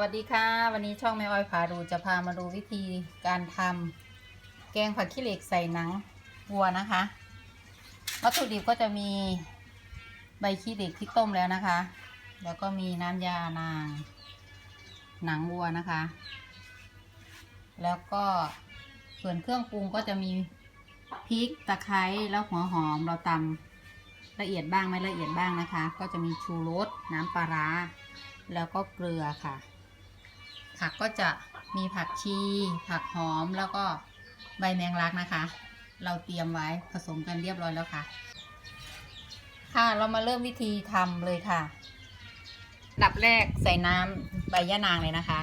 วัสดีค่ะ วันนี้ช่องแม่อ้อยพาดูจะพามาดูวิธีการทำแกงผักขี้เหล็กใส่หนังวัวนะคะ วัตถุดิบก็จะมีใบขี้เหล็กที่ต้มแล้วนะคะ แล้วก็มีน้ำยานาง หนังวัวนะคะ แล้วก็ส่วนเครื่องปรุงก็จะมีพริกตะไคร้แล้วหัวหอมเราตำละเอียดบ้างไม่ละเอียดบ้างนะคะ ก็จะมีชูรสน้ำปลาร้าแล้วก็เกลือค่ะ ผักก็จะมีผักชี ผักหอมแล้วก็ใบแมงลักนะคะ เราเตรียมไว้ผสมกันเรียบร้อยแล้วค่ะ ค่ะเรามาเริ่มวิธีทำเลยค่ะ ดับแรกใส่น้ำใบยะนางเลยนะคะ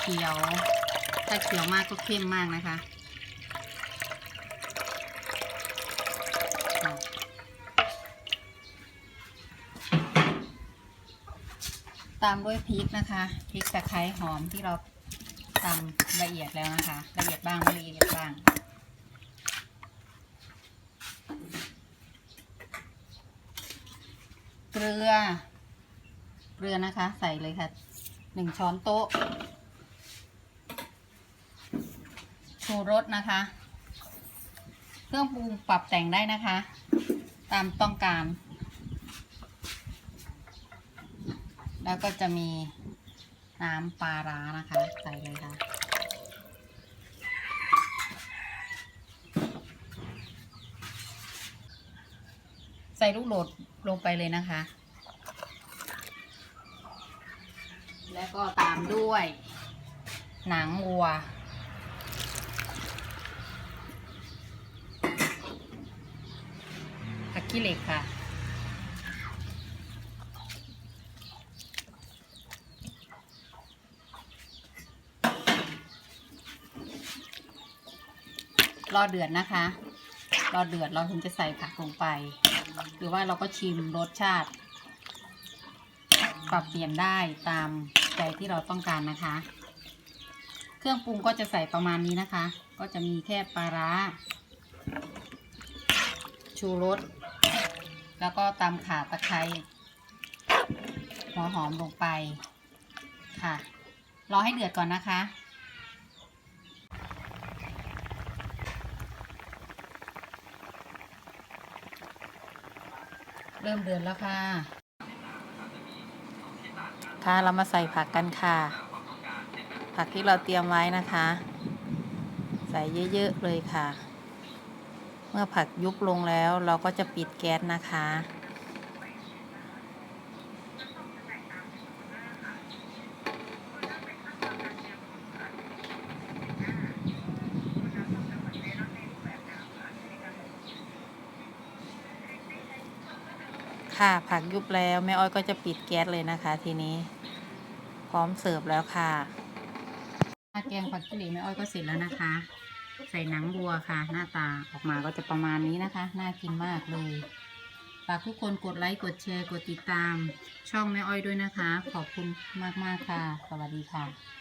เขียว ถ้าเขียวมากก็เข้มมากนะคะ ตามด้วยพริกนะคะพริกตะไคร้หอมที่เราตำละเอียดแล้วนะคะ ละเอียดบ้างไม่ละเอียดบ้างเกลือเกลือนะคะ ใส่เลยค่ะหนึ่งช้อนโต๊ะชูรสนะคะ เครื่องปรุงปรับแต่งได้นะคะ ตามต้องการ แล้วก็จะมีน้ำปลาร้านะคะ ใส่เลยค่ะ ใส่ลูกโดดลงไปเลยนะคะ แล้วก็ตามด้วย หนังวัวผักขี้เหล็กค่ะ รอเดือดนะคะ รอเดือดเราถึงจะใส่ผักลงไป หรือว่าเราก็ชิมรสชาติ ปรับเปลี่ยนได้ตามใจที่เราต้องการนะคะ เครื่องปรุงก็จะใส่ประมาณนี้นะคะ ก็จะมีแค่ปลาร้า ชูรส แล้วก็ตำข่าตะไคร้หัวหอมลงไปค่ะ รอให้เดือดก่อนนะคะ เริ่มเดือดแล้วค่ะ ค่ะเรามาใส่ผักกันค่ะ ผักที่เราเตรียมไว้นะคะ ใส่เยอะๆเลยค่ะ เมื่อผักยุบลงแล้วเราก็จะปิดแก๊สนะคะ ค่ะผักยุบแล้วแม่อ้อยก็จะปิดแก๊สเลยนะคะ ทีนี้ พร้อมเสิร์ฟแล้วค่ะแกงผักขี้เหล็กแม่อ้อยก็เสร็จแล้วนะคะ ใส่หนังวัวค่ะ หน้าตาออกมาก็จะประมาณนี้นะคะ น่ากินมากเลยฝากทุกคนกดไลค์กดแชร์กดติดตาม ช่องแม่อ้อยด้วยนะคะ ขอบคุณมากๆค่ะ สวัสดีค่ะ